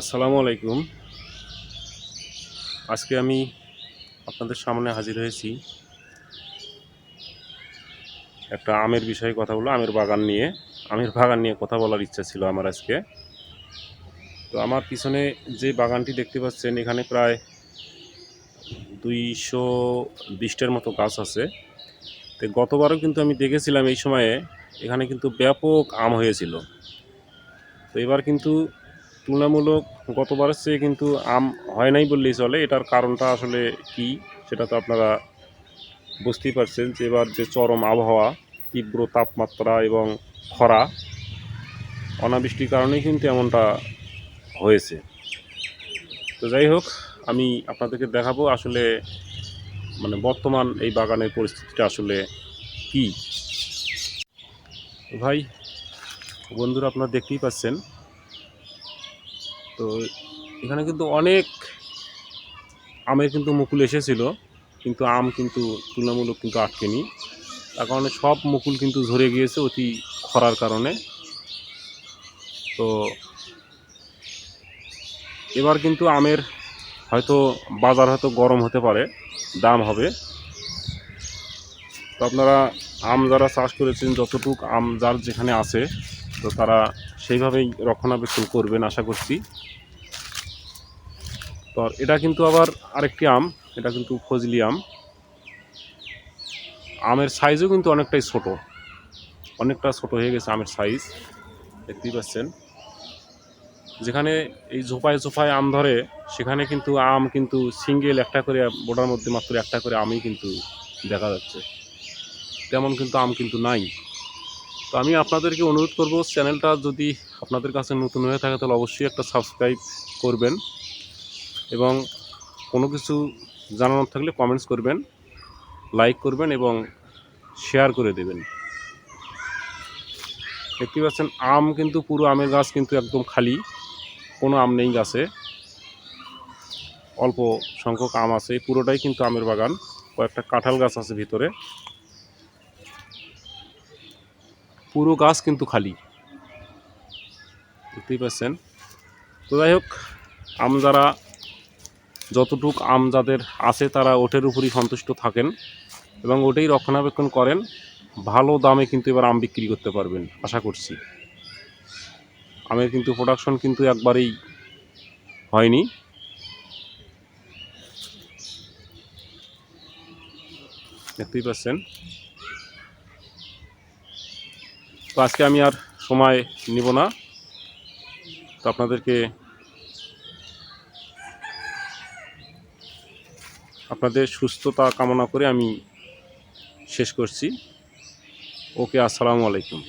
আসসালামু আলাইকুম। আজকে আমি আপনাদের সামনে হাজির হয়েছি। একটা আমের বিষয়ে কথা বলব, আমের বাগান নিয়ে। আমের বাগান নিয়ে কথা বলার ইচ্ছা ছিল আমার আজকে। তো আমার পিছনে যে বাগানটি দেখতে পাচ্ছেন, এখানে প্রায় দুইশো বিশটার মতো গাছ আছে। তো গতবারও কিন্তু আমি দেখেছিলাম এই সময়ে, এখানে কিন্তু ব্যাপক আম হয়েছিল। তো এবার কিন্তু তুলনামূলক গতবারের চেয়ে কিন্তু আম হয় নাই বললেই চলে। এটার কারণটা আসলে কি সেটা তো আপনারা বুঝতেই পারছেন যে এবার যে চরম আবহাওয়া, তীব্র তাপমাত্রা এবং খরা, অনাবৃষ্টির কারণেই কিন্তু এমনটা হয়েছে। তো যাই হোক, আমি আপনাদেরকে দেখাবো আসলে মানে বর্তমান এই বাগানের পরিস্থিতিটা আসলে কি। ভাই, বন্ধুরা আপনারা দেখতেই পাচ্ছেন তো এখানে কিন্তু অনেক আমের কিন্তু মুকুল এসেছিল, কিন্তু আম কিন্তু তুলনামূলক কিন্তু আটকেনি। তার কারণে সব মুকুল কিন্তু ঝরে গিয়েছে অতি খরার কারণে। তো এবার কিন্তু আমের হয়তো বাজার হয়তো গরম হতে পারে, দাম হবে। তো আপনারা আম যারা চাষ করেছেন, যতটুক আম যার যেখানে আছে তো তারা সেইভাবেই রক্ষণাবেক্ষণ করবেন আশা করছি। তো এটা কিন্তু আবার আরেকটি আম, এটা কিন্তু ফজলি আম। আমের সাইজও কিন্তু অনেকটাই ছোট, অনেকটা ছোট হয়ে গেছে আমের সাইজ দেখতেই পাচ্ছেন। যেখানে এই ঝোপায় ঝোপায় আম ধরে, সেখানে কিন্তু আম কিন্তু সিঙ্গেল একটা করে বোটার মধ্যে মাত্র একটা করে আমই কিন্তু দেখা যাচ্ছে। তেমন কিন্তু আম কিন্তু নাই। তো আমি আপনাদেরকে অনুরোধ করব, চ্যানেলটা যদি আপনাদের কাছে নতুন হয়ে থাকে, তাহলে অবশ্যই একটা সাবস্ক্রাইব করবেন এবং কোনো কিছু জানানোর থাকলে কমেন্টস করবেন, লাইক করবেন এবং শেয়ার করে দেবেন। দেখতে পাচ্ছেন, আম কিন্তু পুরো আমের গাছ কিন্তু একদম খালি, কোনো আম নেই গাছে। অল্প সংখ্যক আম আছে, পুরোটাই কিন্তু আমের বাগান, কয়েকটা কাঁঠাল গাছ আছে ভিতরে। পুরো গাছ কিন্তু খালি। দেখতেই পাচ্ছেন? তো যাই হোক, আম যারা, যতটুক আম যাদের আছে তারা ওটের উপরই সন্তুষ্ট থাকেন এবং ওটাই রক্ষণাবেক্ষণ করেন, ভালো দামে কিন্তু এবার আম বিক্রি করতে পারবেন, আশা করছি। আমের কিন্তু প্রোডাকশন কিন্তু একবারেই হয়নি। দেখতেই পাচ্ছেন? তো আজকে আমি আর সময় নিব না। তো আপনাদেরকে আপনাদের সুস্থতা কামনা করে আমি শেষ করছি। ওকে, আসসালামু আলাইকুম।